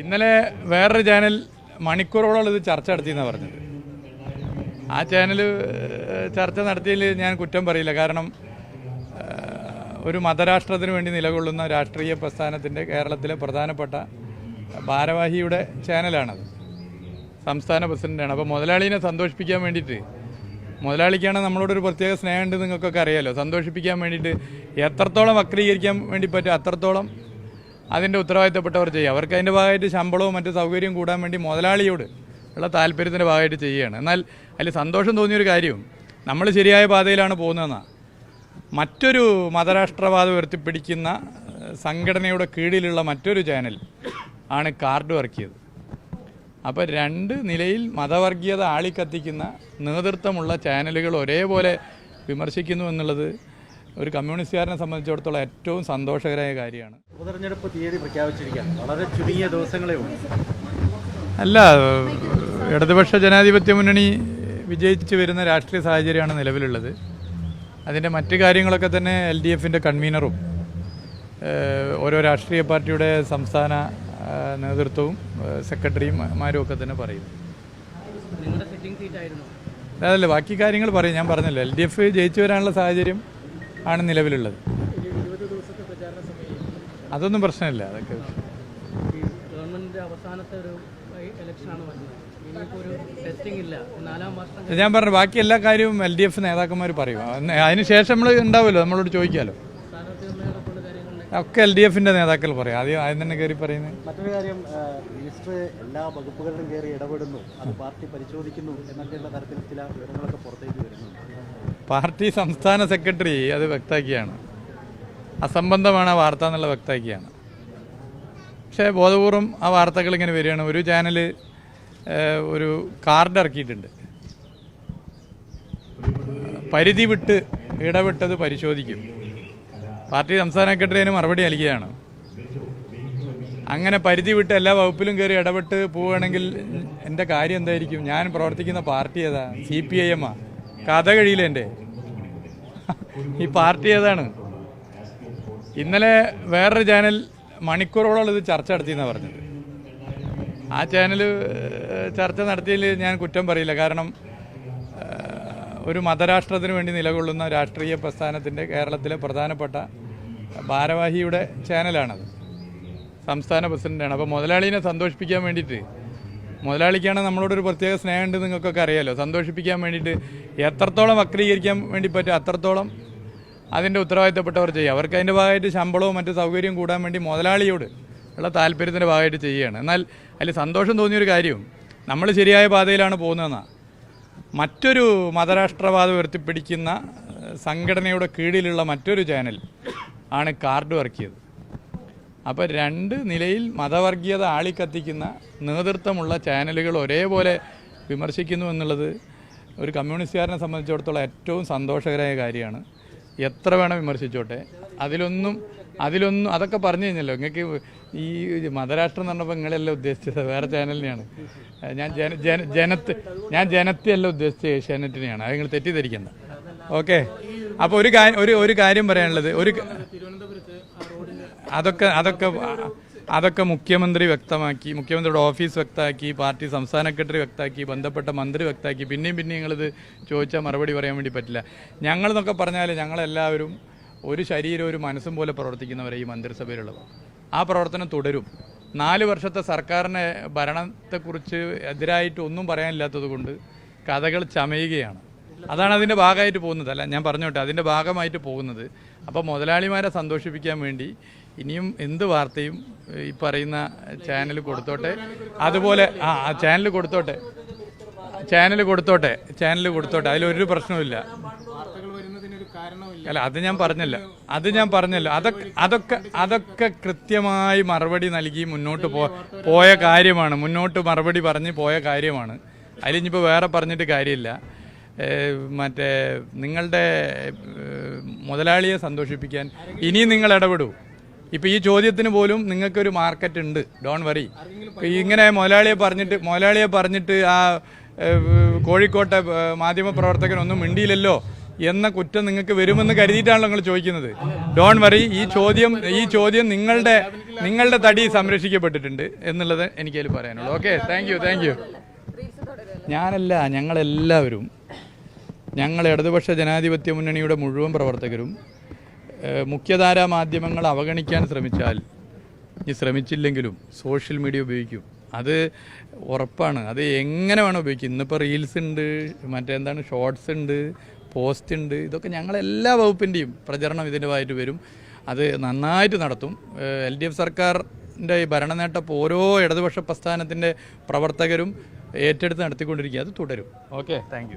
ഇന്നലെ വേറൊരു ചാനൽ മണിക്കൂറോളം ഇത് ചർച്ച നടത്തിയെന്നാണ് പറഞ്ഞത്. ആ ചാനൽ ചർച്ച നടത്തിയതിൽ ഞാൻ കുറ്റം പറയില്ല. കാരണം ഒരു മതരാഷ്ട്രത്തിന് വേണ്ടി നിലകൊള്ളുന്ന രാഷ്ട്രീയ പ്രസ്ഥാനത്തിന്റെ കേരളത്തിലെ പ്രധാനപ്പെട്ട ഭാരവാഹിയുടെ ചാനലാണത് സംസ്ഥാന പ്രസിഡന്റാണ് അപ്പോൾ മുതലാളിനെ സന്തോഷിപ്പിക്കാൻ വേണ്ടിയിട്ട് മുതലാളിക്കാണ് നമ്മളോടൊരു പ്രത്യേക സ്നേഹമുണ്ട് നിങ്ങൾക്കൊക്കെ അറിയാമല്ലോ സന്തോഷിപ്പിക്കാൻ വേണ്ടിയിട്ട് എത്രത്തോളം വക്രീകരിക്കാൻ വേണ്ടി പറ്റും അത്രത്തോളം അതിന്റെ ഉത്തരവാദിത്തപ്പെട്ടവർ ചെയ്യുക. അവർക്ക് അതിന്റെ ഭാഗമായിട്ട് ശമ്പളവും മറ്റു സൗകര്യവും കൂടാൻ വേണ്ടി മുതലാളിയോട് ഉള്ള താല്പര്യത്തിന്റെ ഭാഗമായിട്ട് ചെയ്യുകയാണ്. എന്നാൽ അതിൽ സന്തോഷം തോന്നിയൊരു കാര്യവും നമ്മൾ ശരിയായ പാതയിലാണ് പോകുന്നതെന്നാണ് മറ്റൊരു മതരാഷ്ട്രവാദം ഉയർത്തിപ്പിടിക്കുന്ന സംഘടനയുടെ കീഴിലുള്ള മറ്റൊരു ചാനൽ ആണ് കാർഡ് ഇറക്കിയത് അപ്പോൾ രണ്ട് നിലയിൽ മതവർഗീയത ആളിക്കത്തിക്കുന്ന നേതൃത്വമുള്ള ചാനലുകൾ ഒരേപോലെ വിമർശിക്കുന്നു എന്നുള്ളത് ഒരു കമ്മ്യൂണിസ്റ്റുകാരനെ സംബന്ധിച്ചിടത്തോളം ഏറ്റവും സന്തോഷകരമായ കാര്യമാണ്. ഉപതെരഞ്ഞെടുപ്പ് തീയതി പ്രഖ്യാപിച്ചിരിക്കുകയാണ്. വളരെ ചുരുങ്ങിയ ദിവസങ്ങളേ ഉള്ളൂ. അല്ല ഇടതുപക്ഷ ജനാധിപത്യ മുന്നണി വിജയിച്ചു വരുന്ന രാഷ്ട്രീയ സാഹചര്യമാണ് നിലവിലുള്ളത്. അതിന്റെ മറ്റ് കാര്യങ്ങളൊക്കെ തന്നെ എൽ ഡി എഫിന്റെ കൺവീനറും ഓരോ രാഷ്ട്രീയ പാർട്ടിയുടെ സംസ്ഥാന നേതൃത്വവും സെക്രട്ടറിമാരും ഒക്കെ തന്നെ പറയും. അതല്ല ബാക്കി കാര്യങ്ങൾ പറയും. ഞാൻ പറഞ്ഞല്ലോ എൽ ഡി എഫ് ജയിച്ചു വരാനുള്ള സാഹചര്യം ആണ് നിലവിലുള്ളത്. അതൊന്നും പ്രശ്നമില്ല. അതൊക്കെ ഞാൻ പറഞ്ഞു ബാക്കി എല്ലാ കാര്യവും എൽ ഡി എഫ് നേതാക്കന്മാർ പറയും. അതിനുശേഷം ശേഷം നമ്മൾ ഉണ്ടാവുമല്ലോ നമ്മളോട് ചോദിക്കാമല്ലോ. ഒക്കെ എൽ ഡി എഫിന്റെ നേതാക്കൾ പറയും. ആദ്യം ആദ്യം തന്നെ കയറി പറയുന്നത്. മറ്റൊരു കാര്യം മിനിസ്റ്റർ എല്ലാ വകുപ്പുകളിലും കയറി ഇടപെടുന്നു. അത് പാർട്ടി പരിശോധിക്കുന്നു എന്നൊക്കെയുള്ള തരത്തിൽ ചില വിവരങ്ങളൊക്കെ പുറത്തേക്ക് വരുന്നു പാർട്ടി സംസ്ഥാന സെക്രട്ടറി അത് വ്യക്തമാക്കിയാണ്. അസംബന്ധമാണ് ആ വാർത്ത എന്നുള്ള വ്യക്തമാക്കിയാണ്. പക്ഷേ ബോധപൂർവം ആ വാർത്തകൾ ഇങ്ങനെ വരികയാണ്. ഒരു ചാനൽ ഒരു കാർഡ് ഇറക്കിയിട്ടുണ്ട്. പരിധി വിട്ട് ഇടപെട്ടത് പരിശോധിക്കും. പാർട്ടി സംസ്ഥാന സെക്രട്ടറി അതിന് മറുപടി നൽകിയാണ് അങ്ങനെ പരിധി വിട്ട് എല്ലാ വകുപ്പിലും കയറി ഇടപെട്ട് പോവുകയാണെങ്കിൽ എന്റെ കാര്യം എന്തായിരിക്കും? ഞാൻ പ്രവർത്തിക്കുന്ന പാർട്ടി ഏതാ? സി പി ഐ എം ആ? കഥ കഴിയില്ല എന്റെ. ഈ പാർട്ടി ഏതാണ്? ഇന്നലെ വേറൊരു ചാനൽ മണിക്കൂറോളം ഇത് ചർച്ച നടത്തിയെന്നാണ് പറഞ്ഞത്. ആ ചാനൽ ചർച്ച നടത്തിയതിൽ ഞാൻ കുറ്റം പറയില്ല. കാരണം ഒരു മതരാഷ്ട്രത്തിന് വേണ്ടി നിലകൊള്ളുന്ന രാഷ്ട്രീയ പ്രസ്ഥാനത്തിന്റെ കേരളത്തിലെ പ്രധാനപ്പെട്ട ഭാരവാഹിയുടെ ചാനലാണത്. സംസ്ഥാന പ്രസിഡന്റാണ് അപ്പോൾ മുതലാളിനെ സന്തോഷിപ്പിക്കാൻ വേണ്ടിയിട്ട് മുതലാളിക്കാണ് നമ്മളോടൊരു പ്രത്യേക സ്നേഹമുണ്ട് നിങ്ങൾക്കൊക്കെ അറിയാലോ. സന്തോഷിപ്പിക്കാൻ വേണ്ടിയിട്ട് എത്രത്തോളം വക്രീകരിക്കാൻ വേണ്ടി പറ്റും അത്രത്തോളം അതിന്റെ ഉത്തരവാദിത്തപ്പെട്ടവർ ചെയ്യുക. അവർക്ക് അതിന്റെ ഭാഗമായിട്ട് ശമ്പളവും മറ്റു സൗകര്യവും കൂടാൻ വേണ്ടി മുതലാളിയോട് ഉള്ള താല്പര്യത്തിന്റെ ഭാഗമായിട്ട് ചെയ്യുകയാണ്. എന്നാൽ അതിൽ സന്തോഷം തോന്നിയൊരു കാര്യവും നമ്മൾ ശരിയായ പാതയിലാണ് പോകുന്നതെന്നാണ്. മറ്റൊരു മതരാഷ്ട്രവാദം ഉയർത്തിപ്പിടിക്കുന്ന സംഘടനയുടെ കീഴിലുള്ള മറ്റൊരു ചാനൽ ആണ് കാർഡ് വർക്കിയത്. അപ്പോൾ രണ്ട് നിലയിൽ മതവർഗീയത ആളിക്കത്തിക്കുന്ന നേതൃത്വമുള്ള ചാനലുകൾ ഒരേപോലെ വിമർശിക്കുന്നു എന്നുള്ളത് ഒരു കമ്മ്യൂണിസ്റ്റുകാരനെ സംബന്ധിച്ചിടത്തോളം ഏറ്റവും സന്തോഷകരമായ കാര്യമാണ്. എത്ര വേണം വിമർശിച്ചോട്ടെ? അതിലൊന്നും അതിലൊന്നും അതൊക്കെ പറഞ്ഞു കഴിഞ്ഞല്ലോ. നിങ്ങൾക്ക് ഈ മതരാഷ്ട്രം എന്ന് പറഞ്ഞപ്പോൾ നിങ്ങളെല്ലാം ഉദ്ദേശിച്ചത് വേറെ ചാനലിനെയാണ്. ഞാൻ ജന ജന ജനത്തെ ഞാൻ ജനത്തെയല്ല ഉദ്ദേശിച്ചത് ഏഷ്യാനെറ്റിനെയാണ്. അത് നിങ്ങൾ തെറ്റിദ്ധരിക്കുന്നത് ഓക്കെ? അപ്പോൾ ഒരു കാര്യം ഒരു ഒരു കാര്യം പറയാനുള്ളത്. ഒരു അതൊക്കെ അതൊക്കെ അതൊക്കെ മുഖ്യമന്ത്രി വ്യക്തമാക്കി മുഖ്യമന്ത്രിയുടെ ഓഫീസ് വ്യക്തമാക്കി പാർട്ടി സംസ്ഥാന സെക്രട്ടറി വ്യക്തമാക്കി ബന്ധപ്പെട്ട മന്ത്രി വ്യക്തമാക്കി. പിന്നെയും പിന്നെയും നിങ്ങളിത് ചോദിച്ചാൽ മറുപടി പറയാൻ വേണ്ടി പറ്റില്ല. ഞങ്ങളെന്നൊക്കെ പറഞ്ഞാൽ ഞങ്ങളെല്ലാവരും ഒരു ശരീരം ഒരു മനസ്സും പോലെ പ്രവർത്തിക്കുന്നവരെ ഈ മന്ത്രിസഭയിലുള്ളത്. ആ പ്രവർത്തനം തുടരും. നാല് വർഷത്തെ സർക്കാരിനെ ഭരണത്തെക്കുറിച്ച് എതിരായിട്ട് ഒന്നും പറയാനില്ലാത്തത് കൊണ്ട് കഥകൾ ചമയുകയാണ്. അതാണ് അതിന്റെ ഭാഗമായിട്ട് പോകുന്നത്. അല്ല ഞാൻ പറഞ്ഞോട്ടെ അതിന്റെ ഭാഗമായിട്ട് പോകുന്നത്. അപ്പോൾ മുതലാളിമാരെ സന്തോഷിപ്പിക്കാൻ വേണ്ടി ഇനിയും എന്ത് വാർത്തയും ഈ പറയുന്ന ചാനൽ കൊടുത്തോട്ടെ? അതുപോലെ ആ ചാനൽ കൊടുത്തോട്ടെ? ചാനൽ കൊടുത്തോട്ടെ? ചാനൽ കൊടുത്തോട്ടെ? അതിലൊരു പ്രശ്നവുമില്ല. അല്ല അത് ഞാൻ പറഞ്ഞല്ല. അത് ഞാൻ പറഞ്ഞല്ലോ. അതൊക്കെ അതൊക്കെ അതൊക്കെ കൃത്യമായി മറുപടി നൽകി മുന്നോട്ട് പോ പോയ കാര്യമാണ്. മുന്നോട്ട് മറുപടി പറഞ്ഞ് പോയ കാര്യമാണ്. അതിലിനിപ്പോൾ വേറെ പറഞ്ഞിട്ട് കാര്യമില്ല. മറ്റേ നിങ്ങളുടെ മുതലാളിയെ സന്തോഷിപ്പിക്കാൻ ഇനിയും നിങ്ങൾ ഇടപെടൂ. ഇപ്പം ഈ ചോദ്യത്തിന് പോലും നിങ്ങൾക്കൊരു മാർക്കറ്റ് ഉണ്ട് ഡോൺ വറി ഇങ്ങനെ മുതലാളിയെ പറഞ്ഞിട്ട് മുതലാളിയെ പറഞ്ഞിട്ട് ആ കോഴിക്കോട്ടെ മാധ്യമപ്രവർത്തകനൊന്നും മിണ്ടിയില്ലല്ലോ. എന്ന കുറ്റം നിങ്ങൾക്ക് വരുമെന്ന് കരുതിയിട്ടാണല്ലോ നിങ്ങൾ ചോദിക്കുന്നത്. ഡോൺ വറി ഈ ചോദ്യം ഈ ചോദ്യം നിങ്ങളുടെ നിങ്ങളുടെ തടി സംരക്ഷിക്കപ്പെട്ടിട്ടുണ്ട് എന്നുള്ളത് എനിക്കതിൽ പറയാനുള്ളൂ. Okay thank you thank you ഞാനല്ല ഞങ്ങളെല്ലാവരും ഞങ്ങൾ ഇടതുപക്ഷ ജനാധിപത്യ മുന്നണിയുടെ മുഴുവൻ പ്രവർത്തകരും മുഖ്യധാര മാധ്യമങ്ങൾ അവഗണിക്കാൻ ശ്രമിച്ചാൽ ഇനി ശ്രമിച്ചില്ലെങ്കിലും സോഷ്യൽ മീഡിയ ഉപയോഗിക്കും. അത് ഉറപ്പാണ്. അത് എങ്ങനെ വേണം ഉപയോഗിക്കും? ഇന്നിപ്പോൾ റീൽസ് ഉണ്ട് മറ്റെന്താണ് ഷോർട്സ് ഉണ്ട് പോസ്റ്റ് ഉണ്ട്. ഇതൊക്കെ ഞങ്ങളെല്ലാ വകുപ്പിന്റെയും പ്രചരണം ഇതിന്റെ ഭാഗമായിട്ട് വരും. അത് നന്നായിട്ട് നടത്തും. എൽ ഡി എഫ് സർക്കാരിന്റെ ഈ ഭരണനേട്ടം ഓരോ ഇടതുപക്ഷ പ്രസ്ഥാനത്തിന്റെ പ്രവർത്തകരും ഏറ്റെടുത്ത് നടത്തിക്കൊണ്ടിരിക്കുക. അത് തുടരും. Okay thank